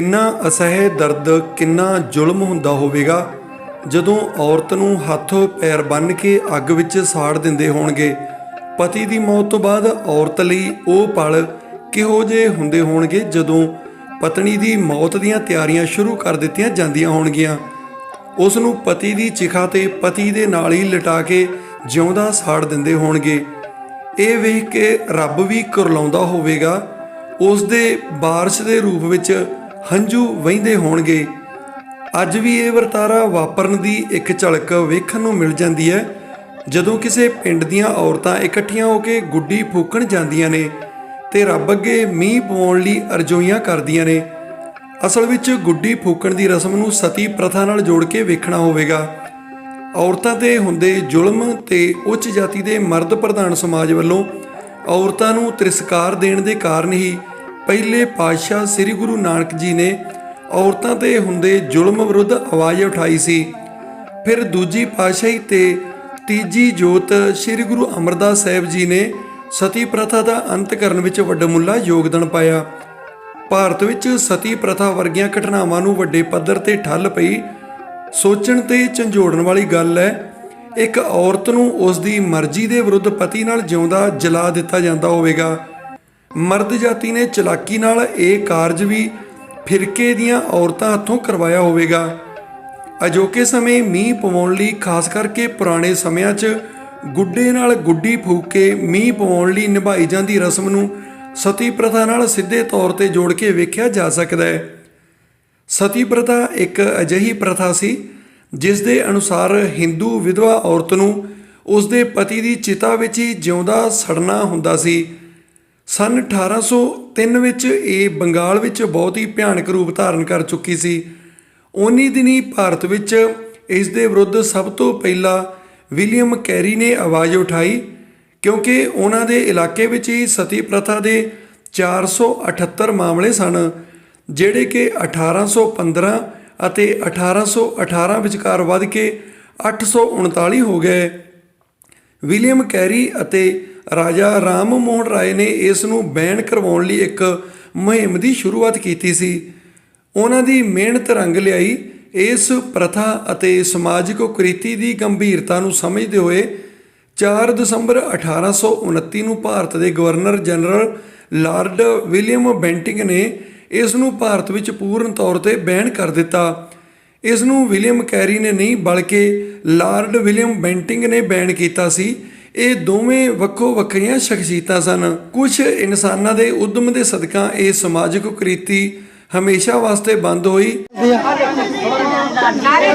ਕਿੰਨਾ ਅਸਹਿ ਦਰਦ, ਕਿੰਨਾ ਜ਼ੁਲਮ ਹੁੰਦਾ ਹੋਵੇਗਾ? ਜਦੋਂ ਔਰਤ ਨੂੰ ਹੱਥ ਪੈਰ ਬੰਨ੍ਹ ਕੇ ਅੱਗ ਵਿੱਚ ਸਾੜ ਦਿੰਦੇ ਹੋਣਗੇ, ਪਤੀ ਦੀ ਮੌਤ ਤੋਂ ਬਾਅਦ ਔਰਤ ਲਈ ਉਹ ਪਲ ਕਿਹੋ ਜਿਹੇ ਹੁੰਦੇ ਹੋਣਗੇ ਜਦੋਂ ਪਤਨੀ ਦੀ ਮੌਤ ਦੀਆਂ ਤਿਆਰੀਆਂ ਸ਼ੁਰੂ ਕਰ ਦਿੱਤੀਆਂ ਜਾਂਦੀਆਂ ਹੋਣਗੀਆਂ? ਉਸ ਨੂੰ ਪਤੀ ਦੀ ਚਿਖਾ ਤੇ ਪਤੀ ਦੇ ਨਾਲ ਹੀ ਲਟਾ ਕੇ ਜਿਉਂਦਾ ਸਾੜ ਦਿੰਦੇ ਹੋਣਗੇ। ਇਹ ਵੇਖ ਕੇ ਰੱਬ ਵੀ ਕੁਰਲਾਉਂਦਾ ਹੋਵੇਗਾ। ਉਸ ਦੇ ਬਾਰਿਸ਼ ਦੇ ਰੂਪ ਵਿੱਚ ਹੰਝੂ ਵਹਿੰਦੇ ਹੋਣਗੇ। ਅੱਜ ਵੀ ਇਹ ਵਰਤਾਰਾ ਵਾਪਰਨ ਦੀ ਇੱਕ ਝਲਕ ਵੇਖਣ ਨੂੰ ਮਿਲ ਜਾਂਦੀ ਹੈ। ਜਦੋਂ ਕਿਸੇ ਪਿੰਡ ਦੀਆਂ ਔਰਤਾਂ ਇਕੱਠੀਆਂ ਹੋ ਕੇ ਗੁੱਡੀ ਫੂਕਣ ਜਾਂਦੀਆਂ ਨੇ ਤੇ ਰੱਬ ਅੱਗੇ ਮੀਂਹ ਪਵਾਉਣ ਲਈ ਅਰਜ਼ੋਈਆਂ ਕਰਦੀਆਂ ਨੇ, ਅਸਲ ਵਿੱਚ ਗੁੱਡੀ ਫੂਕਣ ਦੀ ਰਸਮ ਨੂੰ ਸਤੀ ਪ੍ਰਥਾ ਨਾਲ ਜੋੜ ਕੇ ਵੇਖਣਾ ਹੋਵੇਗਾ। ਔਰਤਾਂ ਤੇ ਹੁੰਦੇ ਜ਼ੁਲਮ ਤੇ ਉੱਚ ਜਾਤੀ ਦੇ ਮਰਦ ਪ੍ਰਧਾਨ ਸਮਾਜ ਵੱਲੋਂ ਔਰਤਾਂ ਨੂੰ ਤਿਰਸਕਾਰ ਦੇਣ ਦੇ ਕਾਰਨ ਹੀ ਪਹਿਲੇ ਪਾਤਸ਼ਾਹ ਸ੍ਰੀ ਗੁਰੂ ਨਾਨਕ ਜੀ ਨੇ ਔਰਤਾਂ ਤੇ ਹੁੰਦੇ ਜ਼ੁਲਮ ਵਿਰੁੱਧ ਆਵਾਜ਼ ਉਠਾਈ ਸੀ। ਫਿਰ ਦੂਜੀ ਪਾਤਸ਼ਾਹੀ ਤੇ ਤੀਜੀ ਜੋਤ ਸ੍ਰੀ ਗੁਰੂ ਅਮਰਦਾਸ ਸਾਹਿਬ ਜੀ ਨੇ ਸਤੀ ਪ੍ਰਥਾ ਦਾ ਅੰਤ ਕਰਨ ਵਿੱਚ ਵੱਡਮੁੱਲਾ ਯੋਗਦਾਨ ਪਾਇਆ। ਭਾਰਤ ਵਿੱਚ ਸਤੀ ਪ੍ਰਥਾ ਵਰਗੀਆਂ ਘਟਨਾਵਾਂ ਨੂੰ ਵੱਡੇ ਪੱਧਰ ਤੇ ਠੱਲ ਪਈ। ਸੋਚਣ ਤੇ ਝੰਜੋੜਨ ਵਾਲੀ ਗੱਲ ਹੈ, ਇੱਕ ਔਰਤ ਨੂੰ ਉਸ ਦੀ ਮਰਜ਼ੀ ਦੇ ਵਿਰੁੱਧ ਪਤੀ ਨਾਲ ਜਿਉਂਦਾ ਜਲਾ ਦਿੱਤਾ ਜਾਂਦਾ ਹੋਵੇਗਾ। ਮਰਦ ਜਾਤੀ ਨੇ ਚਲਾਕੀ ਨਾਲ ਇਹ ਕਾਰਜ ਵੀ ਫਿਰਕੇ ਦੀਆਂ ਔਰਤਾਂ ਹੱਥੋਂ ਕਰਵਾਇਆ ਹੋਵੇਗਾ। ਅਜੋਕੇ ਸਮੇਂ ਮੀਂਹ ਪਵਾਉਣ ਲਈ ਖਾਸ ਕਰਕੇ ਪੁਰਾਣੇ ਸਮਿਆਂ 'ਚ ਗੁੱਡੇ ਨਾਲ ਗੁੱਡੀ ਫੂਕ ਕੇ ਮੀਂਹ ਪਵਾਉਣ ਲਈ ਨਿਭਾਈ ਜਾਂਦੀ ਰਸਮ ਨੂੰ ਸਤੀ ਪ੍ਰਥਾ ਨਾਲ ਸਿੱਧੇ ਤੌਰ ਤੇ ਜੋੜ ਕੇ ਵੇਖਿਆ ਜਾ ਸਕਦਾ ਹੈ। ਸਤੀ ਪ੍ਰਥਾ ਇੱਕ ਅਜਿਹੀ ਪ੍ਰਥਾ ਸੀ ਜਿਸ ਦੇ ਅਨੁਸਾਰ ਹਿੰਦੂ ਵਿਧਵਾ ਔਰਤ ਨੂੰ ਉਸ ਦੇ ਪਤੀ ਦੀ ਚਿਤਾ ਵਿੱਚ ਹੀ ਜਿਉਂਦਾ ਸੜਨਾ ਹੁੰਦਾ ਸੀ। ਸਨ 1803 ਵਿੱਚ ਇਹ ਬੰਗਾਲ ਵਿੱਚ ਬਹੁਤ ਹੀ ਭਿਆਨਕ ਰੂਪ ਧਾਰਨ ਕਰ ਚੁੱਕੀ ਸੀ। ਉਨੀ ਦਿਨੀ ਭਾਰਤ ਵਿੱਚ ਇਸ ਦੇ ਵਿਰੁੱਧ ਸਭ ਤੋਂ ਪਹਿਲਾਂ ਵਿਲੀਅਮ ਕੈਰੀ ਨੇ ਆਵਾਜ਼ ਉਠਾਈ, ਕਿਉਂਕਿ ਉਹਨਾਂ ਦੇ ਇਲਾਕੇ ਵਿੱਚ ਹੀ ਸਤੀ ਪ੍ਰਥਾ ਦੇ 478 ਮਾਮਲੇ ਸਨ, ਜਿਹੜੇ ਕਿ 1815 ਅਤੇ 1818 ਵਿਚਕਾਰ ਵੱਧ ਕੇ 839 ਹੋ ਗਏ। ਵਿਲੀਅਮ ਕੈਰੀ ਅਤੇ ਰਾਜਾ ਰਾਮ ਮੋਹਨ ਰਾਏ ਨੇ ਇਸ ਨੂੰ ਬੈਨ ਕਰਵਾਉਣ ਲਈ ਇੱਕ ਮੁਹਿੰਮ ਦੀ ਸ਼ੁਰੂਆਤ ਕੀਤੀ ਸੀ। ਉਹਨਾਂ ਦੀ ਮਿਹਨਤ ਰੰਗ ਲਿਆਈ। ਇਸ ਪ੍ਰਥਾ ਅਤੇ ਸਮਾਜਿਕ ਕੁਰੀਤੀ ਦੀ ਗੰਭੀਰਤਾ ਨੂੰ ਸਮਝਦੇ ਹੋਏ 4 ਦਸੰਬਰ 1829 ਨੂੰ ਭਾਰਤ ਦੇ governor general Lord William Bentinck ਨੇ ਇਸ ਨੂੰ ਭਾਰਤ ਵਿੱਚ ਪੂਰਨ ਤੌਰ ਤੇ ਬੈਨ ਕਰ ਦਿੱਤਾ। ਇਸ ਨੂੰ ਵਿਲੀਅਮ ਕੈਰੀ ਨੇ ਨਹੀਂ, ਬਲਕਿ ਲਾਰਡ ਵਿਲੀਅਮ ਬੈਂਟਿੰਗ ਨੇ ਬੈਨ ਕੀਤਾ ਸੀ। ਇਹ ਦੋਵੇਂ ਵੱਖੋ ਵੱਖਰੀਆਂ ਸ਼ਖਸੀਅਤਾਂ ਸਨ। ਕੁਝ ਇਨਸਾਨਾਂ ਦੇ ਉਦਮ ਦੇ ਸਦਕਾ ਇਹ ਸਮਾਜਿਕ ਕੁਰੀਤੀ ਹਮੇਸ਼ਾ ਵਾਸਤੇ ਬੰਦ ਹੋਈ। ਨਾਰੇ